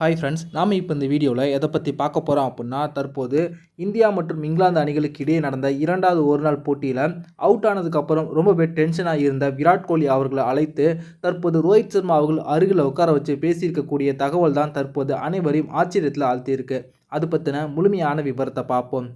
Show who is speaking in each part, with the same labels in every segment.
Speaker 1: Hi friends நாம் இப்போ இந்த வீடியோவில் எதை பற்றி பார்க்க போகிறோம் அப்படின்னா தற்போது இந்தியா மற்றும் இங்கிலாந்து அணிகளுக்கு இடையே நடந்த இரண்டாவது ஒரு நாள் போட்டியில் அவுட் ஆனதுக்கப்புறம் ரொம்பவே டென்ஷனாக இருந்த விராட் கோலி அவர்களை அழைத்து தற்போது ரோஹித் சர்மா அவர்கள் அருகில் உட்கார வச்சு பேசியிருக்கக்கூடிய தகவல் தான் தற்போது அனைவரையும் ஆச்சரியத்தில் ஆழ்த்தியிருக்கு. அது பற்றின முழுமையான விவரத்தை பார்ப்போம்.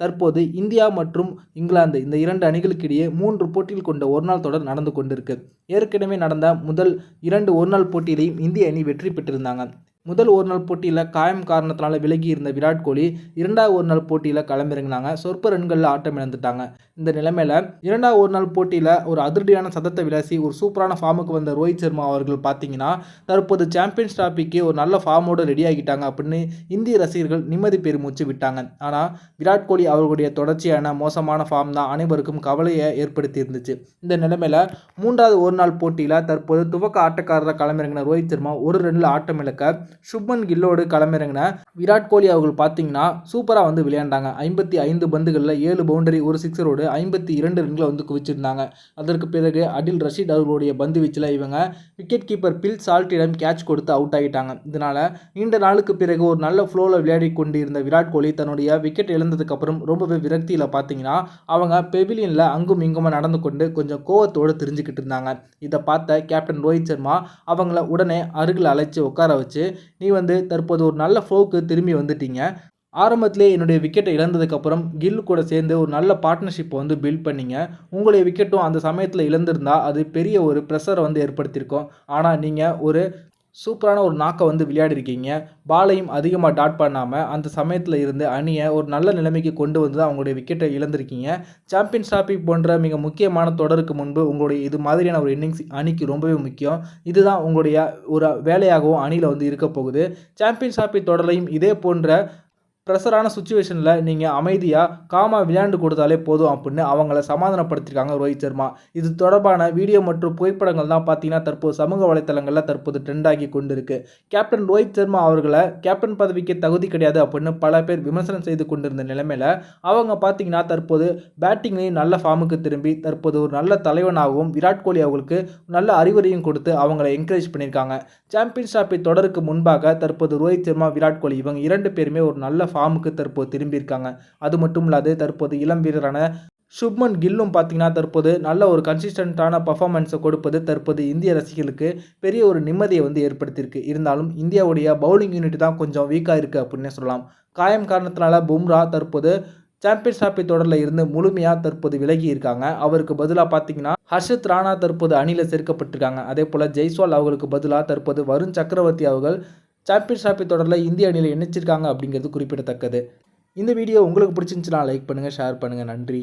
Speaker 1: தற்போது இந்தியா மற்றும் இங்கிலாந்து இந்த இரண்டு அணிகளுக்கு இடையே மூன்று போட்டிகள் கொண்ட ஒருநாள் தொடர் நடந்து கொண்டிருக்கு. ஏற்கனவே நடந்த முதல் இரண்டு ஒருநாள் போட்டியிலையும் இந்திய அணி வெற்றி பெற்றிருந்தாங்க. முதல் ஒரு நாள் போட்டியில் காயம் காரணத்தினால விலகி இருந்த விராட் கோலி இரண்டாவது ஒரு நாள் போட்டியில் களமிறங்கினாங்க. சொற்ப ரன்களில் ஆட்டம் இழந்துட்டாங்க. இந்த நிலைமையில் இரண்டாவது ஒரு நாள் போட்டியில் ஒரு அதிரடியான சதத்தை விளாசி ஒரு சூப்பரான ஃபார்முக்கு வந்த ரோஹித் சர்மா அவர்கள் பார்த்தீங்கன்னா தற்போது சாம்பியன்ஸ் டிராபிக்கு ஒரு நல்ல ஃபார்மோடு ரெடி ஆகிட்டாங்க அப்படின்னு இந்திய ரசிகர்கள் நிம்மதி பெருமூச்சு விட்டாங்க. ஆனால் விராட் கோலி அவர்களுடைய தொடர்ச்சியான மோசமான ஃபார்ம் தான் அனைவருக்கும் கவலையை ஏற்படுத்தி இருந்துச்சு. இந்த நிலைமையில் மூன்றாவது ஒரு நாள் போட்டியில் தற்போது துவக்க ஆட்டக்காரராக களமிறங்கின ரோஹித் சர்மா ஒரு ரன்னில் ஆட்டம் இழக்க சுப்மன் கில்லோடு களமிறங்கின விராட் கோலி அவர்கள் பார்த்தீங்கன்னா சூப்பராக வந்து விளையாண்டாங்க. ஐம்பத்தி ஐந்து பந்துகளில் ஏழு பவுண்டரி ஒரு சிக்ஸரோடு ஐம்பத்தி இரண்டு ரன்களை வந்து குவிச்சிருந்தாங்க. அதற்கு பிறகு அடில் ரஷீத் அவர்களுடைய பந்து வீச்சில் இவங்க விக்கெட் கீப்பர் பில் சால்ட்டிடம் கேட்ச் கொடுத்து அவுட் ஆகிட்டாங்க. இதனால் நீண்ட நாளுக்கு பிறகு ஒரு நல்ல ஃப்ளோவில் விளையாடி கொண்டிருந்த விராட் கோலி தன்னுடைய விக்கெட் இழந்ததுக்கப்புறம் ரொம்பவே விரக்தியில் பார்த்தீங்கன்னா அவங்க பெவிலியனில் அங்கும் இங்குமா நடந்து கொண்டு கொஞ்சம் கோவத்தோடு தெரிஞ்சுக்கிட்டு இருந்தாங்க. இதை பார்த்த கேப்டன் ரோஹித் சர்மா அவங்கள உடனே அருகில் அழைச்சி உட்கார வச்சு நீ வந்து தற்போது ஒரு நல்ல ஃபோக்கு திரும்பி வந்துட்டீங்க. ஆரம்பத்திலே என்னுடைய விக்கெட்டை இழந்ததுக்கப்புறம் கில் கூட சேர்ந்து ஒரு நல்ல பார்ட்னர்ஷிப்பை வந்து பில்ட் பண்ணிங்க. உங்களுடைய விக்கெட்டும் அந்த சமயத்தில் இழந்திருந்தால் அது பெரிய ஒரு ப்ரெஷரை வந்து ஏற்படுத்தியிருக்கோம். ஆனால் நீங்கள் ஒரு சூப்பரான ஒரு நாக்கை வந்து விளையாடிருக்கீங்க. பாலையும் அதிகமாக டாட் பண்ணாமல் அந்த சமயத்தில் இருந்து அணியை ஒரு நல்ல நிலைமைக்கு கொண்டு வந்து தான் அவங்களுடைய விக்கெட்டை இழந்திருக்கீங்க. சாம்பியன்ஸ் டிராஃபி போன்ற மிக முக்கியமான தொடருக்கு முன்பு உங்களுடைய இது மாதிரியான ஒரு இன்னிங்ஸ் அணிக்கு ரொம்பவே முக்கியம். இதுதான் உங்களுடைய ஒரு வேலையாகவும் அணியில் வந்து இருக்க போகுது. சாம்பியன்ஸ் டிராஃபி தொடரையும் இதே போன்ற ப்ரெஷரான சுச்சுவேஷனில் நீங்கள் அமைதியாக காமாக விளையாண்டு கொடுத்தாலே போதும் அப்படின்னு அவங்கள சமாதானப்படுத்திருக்காங்க ரோஹித் சர்மா. இது தொடர்பான வீடியோ மற்றும் புகைப்படங்கள் தான் பார்த்தீங்கன்னா தற்போது சமூக வலைத்தளங்களில் தற்போது ட்ரெண்டாகி கொண்டு இருக்கு கேப்டன் ரோஹித் சர்மா அவர்களை கேப்டன் பதவிக்கு தகுதி கிடையாது அப்படின்னு பல பேர் விமர்சனம் செய்து கொண்டிருந்த நிலைமையில் அவங்க பார்த்தீங்கன்னா தற்போது பேட்டிங்லேயும் நல்ல ஃபார்முக்கு திரும்பி தற்போது ஒரு நல்ல தலைவனாகவும் விராட் கோலி அவர்களுக்கு நல்ல அறிவுரையும் கொடுத்து அவங்கள என்கரேஜ் பண்ணியிருக்காங்க. சாம்பியன்ஸ் டிராஃபி தொடருக்கு முன்பாக தற்போது ரோஹித் சர்மா விராட் கோலி இவங்க இரண்டு பேருமே ஒரு நல்ல ஃபார்முக்கு தற்போது திரும்பியிருக்காங்க. அது மட்டும் இல்லாது தற்போது இளம் வீரரான சுப்மன் கில்லும் பார்த்தீங்கன்னா தற்போது நல்ல ஒரு கன்சிஸ்டண்ட்டான பர்ஃபார்மன்ஸை கொடுப்பது தற்போது இந்திய ரசிகர்களுக்கு பெரிய ஒரு நிம்மதியை வந்து ஏற்படுத்தியிருக்கு. இருந்தாலும் இந்தியாவுடைய பவுலிங் யூனிட் தான் கொஞ்சம் வீக்காக இருக்குது அப்படின்னே சொல்லலாம். காயம் காரணத்தினால பும்ரா தற்போது சாம்பியன்ஸ் டிராஃபி தொடரில் இருந்து முழுமையாக தற்போது விலகி இருக்காங்க. அவருக்கு பதிலாக பார்த்தீங்கன்னா ஹர்ஷத் ராணா தற்போது அணியில் சேர்க்கப்பட்டிருக்காங்க. அதே போல் ஜெய்ஸ்வால் அவர்களுக்கு பதிலாக தற்போது வருண் சக்கரவர்த்தி அவர்கள் சாம்பியன் ஷாப்பி தொடரில் இந்திய அணியில் இணைச்சிருக்காங்க அப்படிங்கிறது குறிப்பிடத்தக்கது. இந்த வீடியோ உங்களுக்கு பிடிச்சிருந்துச்சுன்னா லைக் பண்ணுங்கள் ஷேர் பண்ணுங்கள் நன்றி.